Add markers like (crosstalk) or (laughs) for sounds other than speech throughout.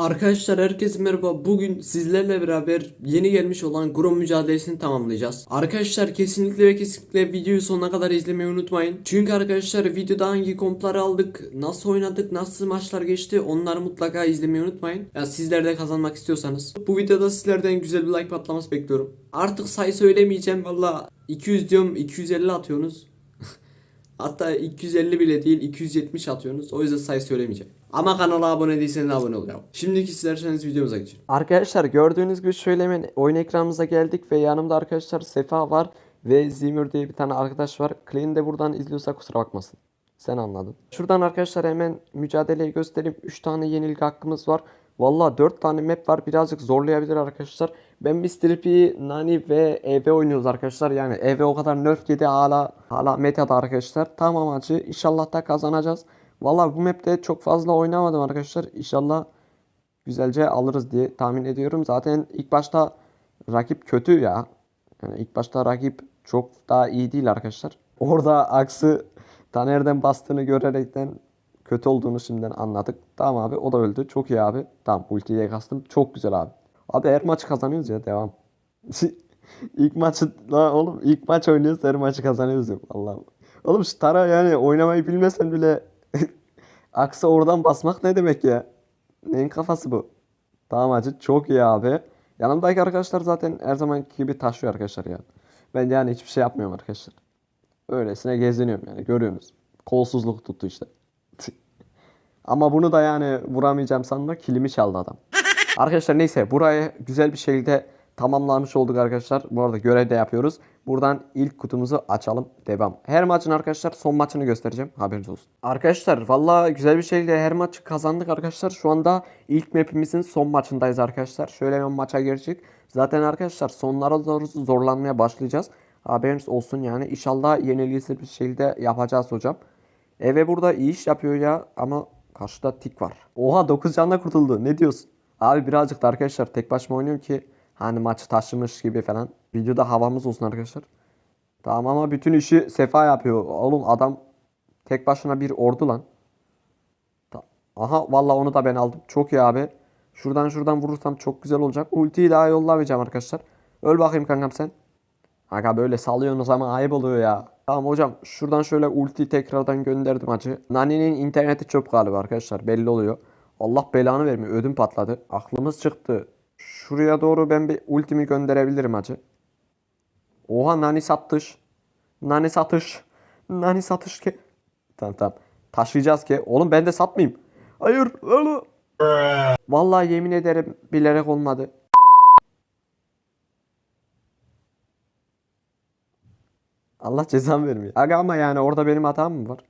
Arkadaşlar herkese merhaba. Bugün sizlerle beraber yeni gelmiş olan Grom mücadelesini tamamlayacağız. Arkadaşlar kesinlikle ve kesinlikle videoyu sonuna kadar izlemeyi unutmayın. Çünkü arkadaşlar videoda hangi kompları aldık, nasıl oynadık, nasıl maçlar geçti onları mutlaka izlemeyi unutmayın. Ya sizler de kazanmak istiyorsanız. Bu videoda sizlerden güzel bir like patlaması bekliyorum. Artık sayı söylemeyeceğim. Valla 200 diyorum 250 atıyorsunuz. (laughs) Hatta 250 bile değil 270 atıyorsunuz. O yüzden sayı söylemeyeceğim. Ama kanala abone değilseniz abone ol ya. Şimdiki isterseniz videomuza geçelim. Arkadaşlar gördüğünüz gibi şöyle hemen oyun ekranımıza geldik ve yanımda arkadaşlar Sefa var ve Zimur diye bir tane arkadaş var. Clean de buradan izliyorsa kusura bakmasın. Sen anladın. Şuradan arkadaşlar hemen mücadeleyi göstereyim. 3 tane yenilgi hakkımız var. Valla 4 tane map var. Birazcık zorlayabilir arkadaşlar. Ben Mr. P, Nani ve EV oynuyoruz arkadaşlar. Yani EV o kadar nerf yedi hala hala metada arkadaşlar. Tam amacı inşallah da kazanacağız. Valla bu map'te çok fazla oynamadım arkadaşlar. İnşallah güzelce alırız diye tahmin ediyorum. Zaten ilk başta rakip kötü ya. Yani ilk başta rakip çok daha iyi değil arkadaşlar. Orada Aksı Taner'den bastığını görerekten kötü olduğunu şimdiden anladık. Tamam abi o da öldü. Çok iyi abi. Tamam ultiye kastım. Çok güzel abi. Abi her maçı kazanıyoruz ya devam. (laughs) ilk maçı la oğlum ilk maç oynuyoruz her maçı kazanıyoruz ya. Allah'ım. Oğlum şu Tara yani oynamayı bilmesen bile Aksa oradan basmak ne demek ya? Neyin kafası bu? Tamam hacı çok iyi abi. Yanımdaki arkadaşlar zaten her zamanki gibi taşıyor arkadaşlar ya. Ben yani hiçbir şey yapmıyorum arkadaşlar. Öylesine geziniyorum yani görüyorsunuz. Kolsuzluk tuttu işte. (laughs) Ama bunu da yani vuramayacağım sanma kilimi çaldı adam. Arkadaşlar neyse burayı güzel bir şekilde tamamlamış olduk arkadaşlar. Bu arada görev de yapıyoruz. Buradan ilk kutumuzu açalım. Devam. Her maçın arkadaşlar son maçını göstereceğim. Haberiniz olsun. Arkadaşlar valla güzel bir şekilde her maçı kazandık arkadaşlar. Şu anda ilk mapimizin son maçındayız arkadaşlar. Şöyle hemen maça girecek. Zaten arkadaşlar sonlara doğru zorlanmaya başlayacağız. Haberiniz olsun yani. İnşallah yenilgisiz bir şekilde yapacağız hocam. Eve burada iyi iş yapıyor ya ama karşıda tik var. Oha 9 canla kurtuldu. Ne diyorsun? Abi birazcık da arkadaşlar tek başıma oynuyorum ki hani maçı taşımış gibi falan. Videoda havamız olsun arkadaşlar. Tamam ama bütün işi Sefa yapıyor. Oğlum adam tek başına bir ordu lan. Aha vallahi onu da ben aldım. Çok iyi abi. Şuradan şuradan vurursam çok güzel olacak. Ultiyi daha yollamayacağım arkadaşlar. Öl bakayım kankam sen. Aga böyle salıyorsunuz ama ayıp oluyor ya. Tamam hocam şuradan şöyle ulti tekrardan gönderdim acı. Nani'nin interneti çöp galiba arkadaşlar belli oluyor. Allah belanı vermiyor ödüm patladı. Aklımız çıktı. Şuraya doğru ben bir ultimi gönderebilirim acı. Oha Nani satış. Nani satış. Nani satış ki. Tamam tamam. Taşıyacağız ki. Oğlum ben de satmayayım. Hayır. Öyle. Vallahi yemin ederim bilerek olmadı. Allah cezamı vermiyor. Aga ama yani orada benim hatam mı var?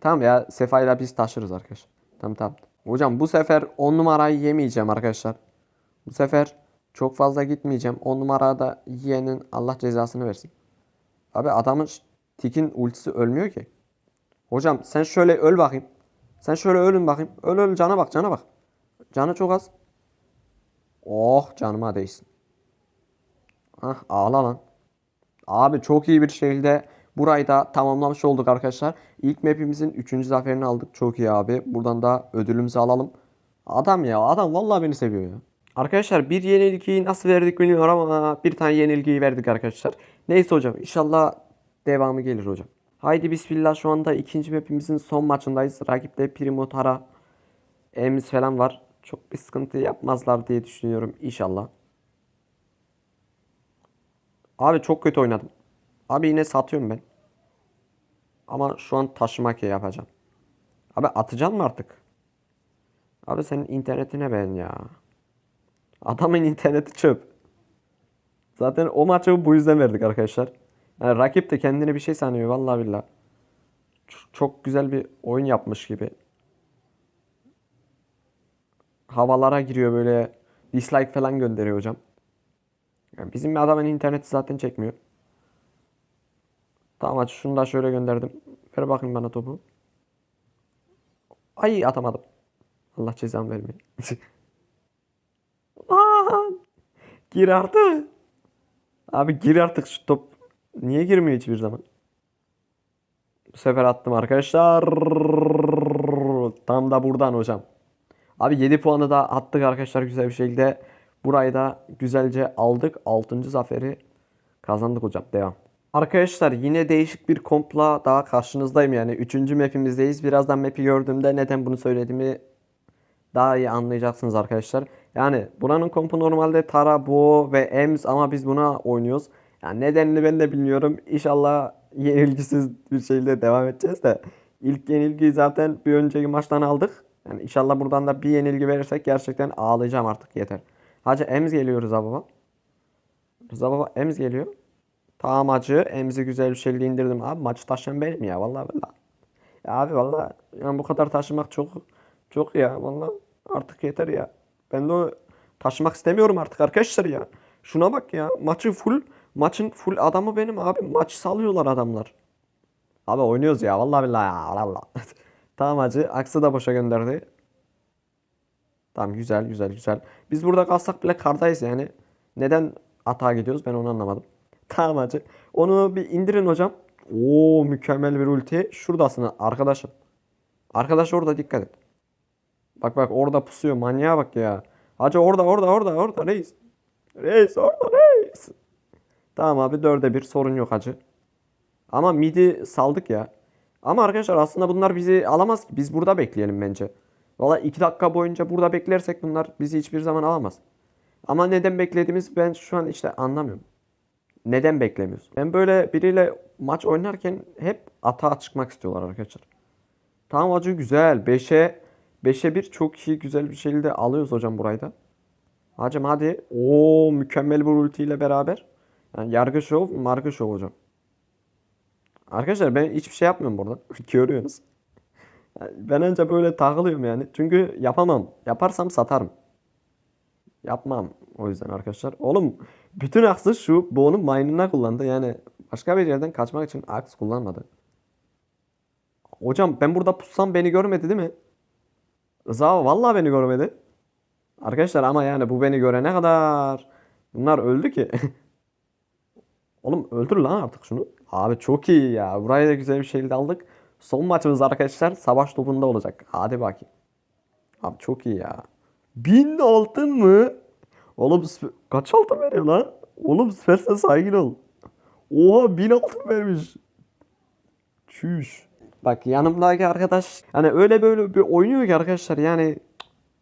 Tamam ya Sefa'yla biz taşırız arkadaşlar. Tamam tamam. Hocam bu sefer 10 numarayı yemeyeceğim arkadaşlar. Bu sefer çok fazla gitmeyeceğim. 10 numarada yiyenin Allah cezasını versin. Abi adamın tikin ultisi ölmüyor ki. Hocam sen şöyle öl bakayım. Sen şöyle ölün bakayım. Öl öl cana bak cana bak. Canı çok az. Oh canıma değsin. Ah ağla lan. Abi çok iyi bir şekilde burayı da tamamlamış olduk arkadaşlar. İlk map'imizin 3. zaferini aldık. Çok iyi abi. Buradan da ödülümüzü alalım. Adam ya adam vallahi beni seviyor ya. Arkadaşlar bir yenilgiyi nasıl verdik bilmiyorum ama bir tane yenilgiyi verdik arkadaşlar. Neyse hocam inşallah devamı gelir hocam. Haydi bismillah şu anda ikinci map'imizin son maçındayız. Rakipte Primo Tara Ems falan var. Çok bir sıkıntı yapmazlar diye düşünüyorum inşallah. Abi çok kötü oynadım. Abi yine satıyorum ben. Ama şu an taşımak yapacağım. Abi atacağım mı artık? Abi senin internetine ben ya. Adamın interneti çöp. Zaten o maçı bu yüzden verdik arkadaşlar. Yani rakip de kendine bir şey sanıyor vallahi billahi. Ç- Çok güzel bir oyun yapmış gibi. Havalara giriyor böyle dislike falan gönderiyor hocam. Yani bizim adamın interneti zaten çekmiyor. Tamam hadi şunu da şöyle gönderdim. Ver bakayım bana topu. Ay atamadım. Allah cezamı vermiyor. (laughs) Lan! Gir artık. Abi gir artık şu top. Niye girmiyor hiçbir zaman? Bu sefer attım arkadaşlar. Tam da buradan hocam. Abi 7 puanı da attık arkadaşlar güzel bir şekilde. Burayı da güzelce aldık. 6. zaferi kazandık hocam. Devam. Arkadaşlar yine değişik bir kompla daha karşınızdayım yani. 3. map'imizdeyiz. Birazdan map'i gördüğümde neden bunu söylediğimi daha iyi anlayacaksınız arkadaşlar. Yani buranın kompu normalde Tara, Bo ve Ems ama biz buna oynuyoruz. Yani nedenini ben de bilmiyorum. İnşallah yenilgisiz bir şekilde devam edeceğiz de. İlk yenilgiyi zaten bir önceki maçtan aldık. Yani inşallah buradan da bir yenilgi verirsek gerçekten ağlayacağım artık yeter. Hacı Ems geliyor Rıza Baba. Rıza Baba Ems geliyor. Tamam hacı Ems'i güzel bir şekilde indirdim abi. Maçı taşıyan benim ya vallahi vallahi. Ya abi vallahi yani bu kadar taşımak çok çok ya vallahi artık yeter ya. Ben de o taşımak istemiyorum artık arkadaşlar ya. Şuna bak ya maçı full maçın full adamı benim abi. Maç salıyorlar adamlar. Abi oynuyoruz ya vallahi billahi ya vallahi. (laughs) tamam hacı Aksı da boşa gönderdi. Tamam güzel güzel güzel. Biz burada kalsak bile kardayız yani. Neden atağa gidiyoruz ben onu anlamadım. (laughs) Tamam hacı. Onu bir indirin hocam. Oo mükemmel bir ulti. Şuradasın arkadaşım. Arkadaş orada dikkat et. Bak bak orada pusuyor. Manyağa bak ya. Hacı orada orada orada orada reis. Reis orada reis. Tamam abi dörde bir sorun yok hacı. Ama midi saldık ya. Ama arkadaşlar aslında bunlar bizi alamaz ki. Biz burada bekleyelim bence. Valla iki dakika boyunca burada beklersek bunlar bizi hiçbir zaman alamaz. Ama neden beklediğimiz ben şu an işte anlamıyorum. Neden beklemiyoruz? Ben böyle biriyle maç oynarken hep atağa çıkmak istiyorlar arkadaşlar. Tamam hacı güzel. 5'e 5'e 1 çok iyi güzel bir şekilde alıyoruz hocam burayı da. Hacım hadi. Oo mükemmel bir ultiyle beraber. Yani yargı şov, margı şov hocam. Arkadaşlar ben hiçbir şey yapmıyorum burada. (laughs) Görüyorsunuz. Yani Ben önce böyle takılıyorum yani. Çünkü yapamam. Yaparsam satarım. Yapmam o yüzden arkadaşlar. Oğlum bütün aksı şu Bo'nun mine'ına kullandı. Yani başka bir yerden kaçmak için aks kullanmadı. Hocam ben burada pussam beni görmedi değil mi? Rıza vallahi beni görmedi. Arkadaşlar ama yani bu beni görene kadar bunlar öldü ki. (laughs) Oğlum öldür lan artık şunu. Abi çok iyi ya. Burayı da güzel bir şekilde aldık. Son maçımız arkadaşlar savaş topunda olacak. Hadi bakayım. Abi çok iyi ya. Bin altın mı? Oğlum kaç altın veriyor lan? Oğlum Supercell saygın ol. Oha bin altın vermiş. Çüş. Bak yanımdaki arkadaş hani öyle böyle bir oynuyor ki arkadaşlar yani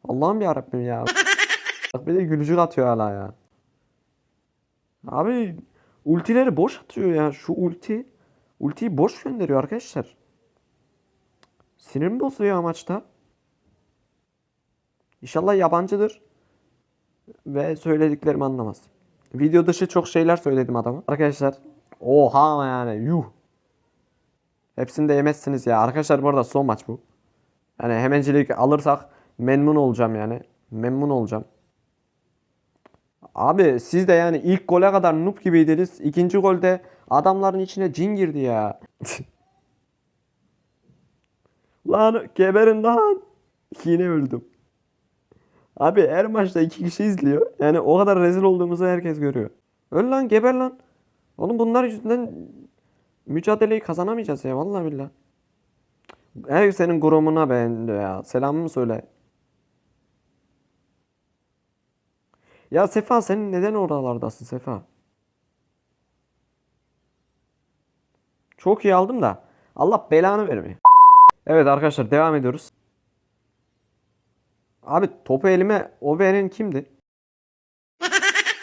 Allah'ım ya Rabbim ya. Bak bir de gülücük atıyor hala ya. Abi ultileri boş atıyor ya. Şu ulti ultiyi boş gönderiyor arkadaşlar. Sinirim bozuyor ya maçta. İnşallah yabancıdır. Ve söylediklerimi anlamaz. Video dışı çok şeyler söyledim adama. Arkadaşlar. Oha yani yuh. Hepsini de yemezsiniz ya. Arkadaşlar bu arada son maç bu. Yani hemencilik alırsak memnun olacağım yani. Memnun olacağım. Abi siz de yani ilk gole kadar noob gibiydiniz. İkinci golde adamların içine cin girdi ya. (laughs) lan geberin lan. Yine öldüm. Abi her maçta iki kişi izliyor. Yani o kadar rezil olduğumuzu herkes görüyor. Öl lan geber lan. Oğlum bunlar yüzünden mücadeleyi kazanamayacağız ya vallahi billahi. Her senin gromuna ben de ya. Selamımı söyle. Ya Sefa senin neden oralardasın Sefa? Çok iyi aldım da Allah belanı vermiyor. Evet arkadaşlar devam ediyoruz. Abi topu elime o veren kimdi?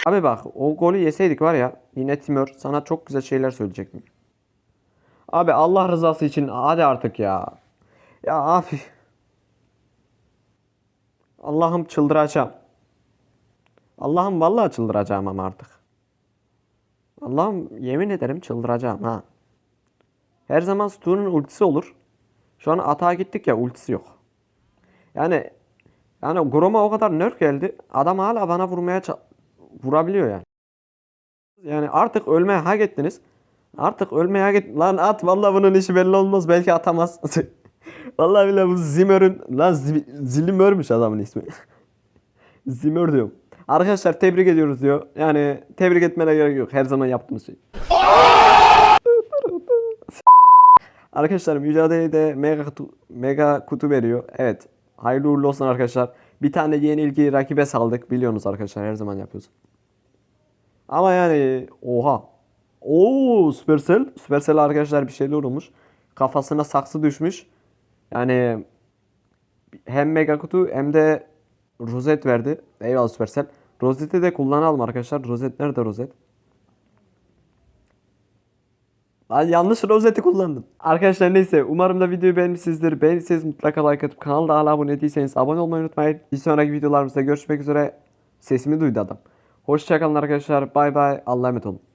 Abi bak o golü yeseydik var ya yine Timur sana çok güzel şeyler söyleyecektim. Abi Allah rızası için hadi artık ya. Ya abi. Allah'ım çıldıracağım. Allah'ım vallahi çıldıracağım ama artık. Allah'ım yemin ederim çıldıracağım ha. Her zaman Stu'nun ultisi olur. Şu an atağa gittik ya ultisi yok. Yani yani Grom'a o kadar nerf geldi. Adam hala bana vurmaya vurabiliyor yani. Yani artık ölmeye hak ettiniz. Artık ölmeye hak. Lan at vallahi bunun işi belli olmaz. Belki atamaz. (laughs) vallahi bile bu Zimmer'ın lan Zi- Zillimör'müş adamın ismi. (laughs) Zimmer diyorum. Arkadaşlar tebrik ediyoruz diyor. Yani tebrik etmene gerek yok. Her zaman yaptığımız şey. (laughs) Arkadaşlar mücadelede mega kutu, mega kutu veriyor. Evet. Hayırlı uğurlu olsun arkadaşlar. Bir tane yenilgiyi rakibe saldık. Biliyorsunuz arkadaşlar her zaman yapıyoruz. Ama yani oha. Oo Supercell. Supercell arkadaşlar bir şeyler olmuş. Kafasına saksı düşmüş. Yani hem mega kutu hem de rozet verdi. Eyvallah Supercell. Rozeti de kullanalım arkadaşlar. Rozet nerede rozet? Lan yanlış rozeti kullandım. Arkadaşlar neyse umarım da videoyu beğenmişsinizdir. Beğendiyseniz mutlaka like atıp kanala hala abone değilseniz abone olmayı unutmayın. Bir sonraki videolarımızda görüşmek üzere. Sesimi duydu adam. Hoşçakalın arkadaşlar. Bay bay. Allah'a emanet olun.